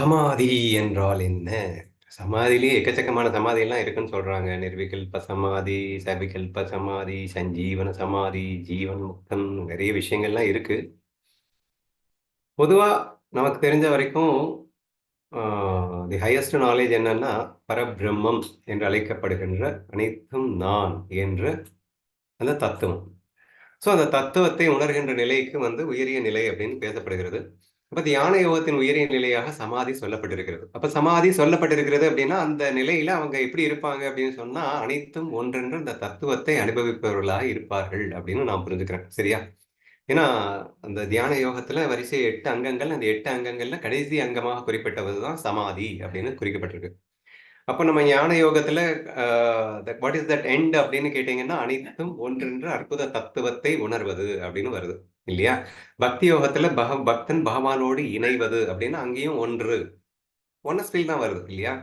சமாதி என்றால் என்ன? சமாதியிலேயே எக்கச்சக்கமான சமாதியெல்லாம் இருக்குன்னு சொல்றாங்க. நிர்விகல்ப சமாதி சவிகல்ப சமாதி சஞ்சீவன சமாதி ஜீவன் முக்தம் நிறைய விஷயங்கள்லாம் இருக்கு. பொதுவா நமக்கு தெரிஞ்ச வரைக்கும் தி ஹையஸ்ட் நாலேஜ் என்னன்னா பரபிரம்மம் என்று அழைக்கப்படுகின்ற அனைத்தும் நான் என்ற அந்த தத்துவம். ஸோ அந்த தத்துவத்தை உணர்கின்ற நிலைக்கு வந்து உயரிய நிலை அப்படின்னு பேசப்படுகிறது. அப்ப தியான யோகத்தின் உயரிய நிலையாக சமாதி சொல்லப்பட்டிருக்கிறது. அப்ப சமாதி சொல்லப்பட்டிருக்கிறது அப்படின்னா அந்த நிலையில அவங்க எப்படி இருப்பாங்க அப்படின்னு சொன்னா அனைத்தும் ஒன்றென்று அந்த தத்துவத்தை அனுபவிப்பவர்களாக இருப்பார்கள் அப்படின்னு நான் புரிஞ்சுக்கிறேன். சரியா? ஏன்னா அந்த தியான யோகத்துல வரிசை எட்டு அங்கங்கள் அந்த எட்டு அங்கங்கள்ல கடைசி அங்கமாக குறிப்பிட்டதுதான் சமாதி அப்படின்னு குறிக்கப்பட்டிருக்கு. அப்ப நம்ம ஞான யோகத்துல வாட் இஸ் தட் எண்ட் அப்படின்னு கேட்டீங்கன்னா அனைத்தும் ஒன்றென்று அற்புத தத்துவத்தை உணர்வது அப்படின்னு வருது. இல்லையா? பக்தி யோகத்துல பக பக்தன் பகவானோடு இணைவது அப்படின்னா அங்கேயும் ஒன்று. ஒன்னஸ்பில் தான் வருது இல்லையா?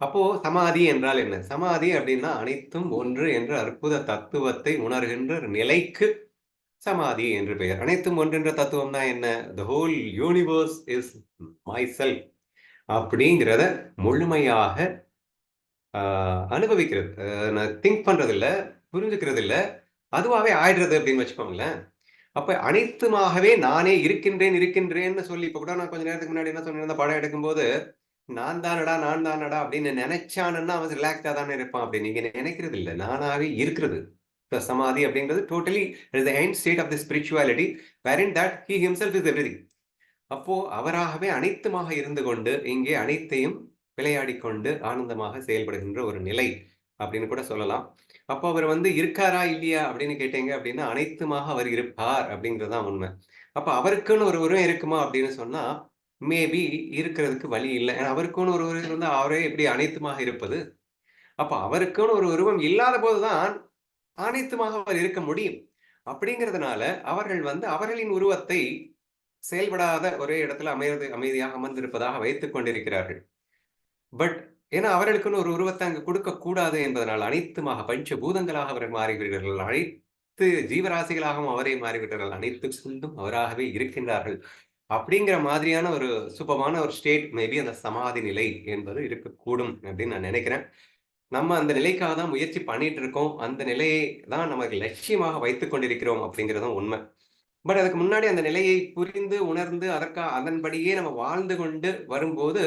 அப்போ சமாதி என்றால் என்ன? சமாதி அப்படின்னா அனைத்தும் ஒன்று என்ற அற்புத தத்துவத்தை உணர்கின்ற நிலைக்கு சமாதி என்று பெயர். அனைத்தும் ஒன்றென்ற தத்துவம் தான் என்ன? The whole universe is myself அப்படிங்கிறத முழுமையாக அனுபவிக்கிறது. நான் திங்க் பண்றது இல்லை புரிஞ்சுக்கிறது இல்லை அதுவாகவே ஆயிடுறது அப்படின்னு வச்சுக்கோங்களேன். அப்ப அனைத்துமாகவே நானே இருக்கின்றேன் இருக்கின்றேன்னு சொல்லி இப்ப கூட நான் கொஞ்ச நேரத்துக்கு முன்னாடி என்ன சொன்ன படம் எடுக்கும்போது நான் தானடா நான் தானடா அப்படின்னு நினைச்சானுன்னா அவன் ரிலாக்ஸா தானே இருப்பான் அப்படின்னு. நீங்க நினைக்கிறது இல்லை. நானாவே இருக்கிறது. சமாதி அப்படிங்கிறது totally end state of the spirituality wherein that he himself is every அப்போ அவராகவே அனைத்துமாக இருந்து கொண்டு இங்கே அனைத்தையும் விளையாடி கொண்டு ஆனந்தமாக செயல்படுகின்ற ஒரு நிலை. அப்படின்னு கூட சொல்லலாம். அப்போ அவர் வந்து இருக்காரா இல்லையா? அப்படின்னு கேட்டீங்க அப்படின்னா அனைத்துமாக அவர் இருப்பார் அப்படிங்கிறதுதான் உண்மை. அப்போ அவருக்குன்னு ஒரு உருவம் இருக்குமா அப்படின்னு சொன்னா மேபி இருக்கிறதுக்கு வழி இல்லை. ஏன்னா அவருக்குன்னு ஒரு உருவம் இருந்தால் அவரே எப்படி அனைத்துமாக இருப்பது? அப்ப அவருக்குன்னு ஒரு உருவம் இல்லாத போதுதான் அனைத்துமாக அவர் இருக்க முடியும். அப்படிங்கிறதுனால அவர்கள் வந்து அவர்களின் உருவத்தை செயல்படாத ஒரே இடத்துல அமைதி அமைதியாக அமர்ந்திருப்பதாக வைத்துக் கொண்டிருக்கிறார்கள். பட் ஏன்னா அவர்களுக்குன்னு ஒரு உருவத்தை அங்கு கொடுக்க கூடாது என்பதனால் அனைத்துமாக பஞ்ச பூதங்களாக அவர்கள் மாறிவிடுகிறார்கள். அனைத்து ஜீவராசிகளாகவும் அவரே மாறிவிட்டார்கள். அனைத்து சொல்லும் அவராகவே இருக்கின்றார்கள். அப்படிங்கிற மாதிரியான ஒரு சுபமான ஒரு ஸ்டேட் மேபி அந்த சமாதி நிலை என்பது இருக்கக்கூடும் அப்படின்னு நான் நினைக்கிறேன். நம்ம அந்த நிலைக்காக தான் முயற்சி பண்ணிட்டு இருக்கோம். அந்த நிலையை தான் நமக்கு லட்சியமாக வைத்து கொண்டிருக்கிறோம் அப்படிங்கிறதும் உண்மை. பட் அதுக்கு முன்னாடி அந்த நிலையை புரிந்து உணர்ந்து அதற்காக அதன்படியே நம்ம வாழ்ந்து கொண்டு வரும்போது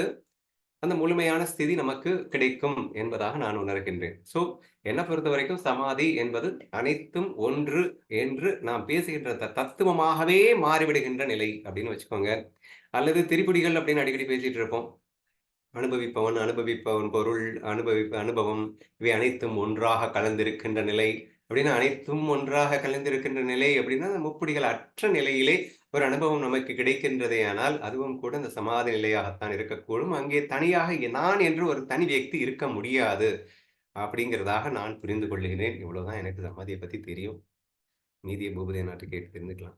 அந்த முழுமையான ஸ்திதி நமக்கு கிடைக்கும் என்பதாக நான் உணர்கின்றேன். ஸோ என்னை பொறுத்த வரைக்கும் சமாதி என்பது அனைத்தும் ஒன்று என்று நாம் பேசுகின்ற தத்துவமாகவே மாறிவிடுகின்ற நிலை அப்படின்னு வச்சுக்கோங்க. அல்லது திரிபுடிகள் அப்படின்னு அடிக்கடி பேசிட்டு இருப்போம். அனுபவிப்பவன் அனுபவிப்பவன் பொருள் அனுபவி அனுபவம் இவை அனைத்தும் ஒன்றாக கலந்திருக்கின்ற நிலை. அப்படின்னா அனைத்தும் ஒன்றாக கலந்திருக்கின்ற நிலை அப்படின்னா முப்படிகள் அற்ற நிலையிலே ஒரு அனுபவம் நமக்கு கிடைக்கின்றதே ஆனால் அதுவும் கூட இந்த சமாதி நிலையாகத்தான் இருக்கக்கூடும். அங்கே தனியாக நான் என்று ஒரு தனி வியக்தி இருக்க முடியாது அப்படிங்கிறதாக நான் புரிந்து கொள்ளுகிறேன் இவ்வளவுதான் எனக்கு சமாதியை பத்தி தெரியும். மீதியை பூபதே நாட்டு கேட்டு தெரிஞ்சுக்கலாம்.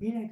Yeah,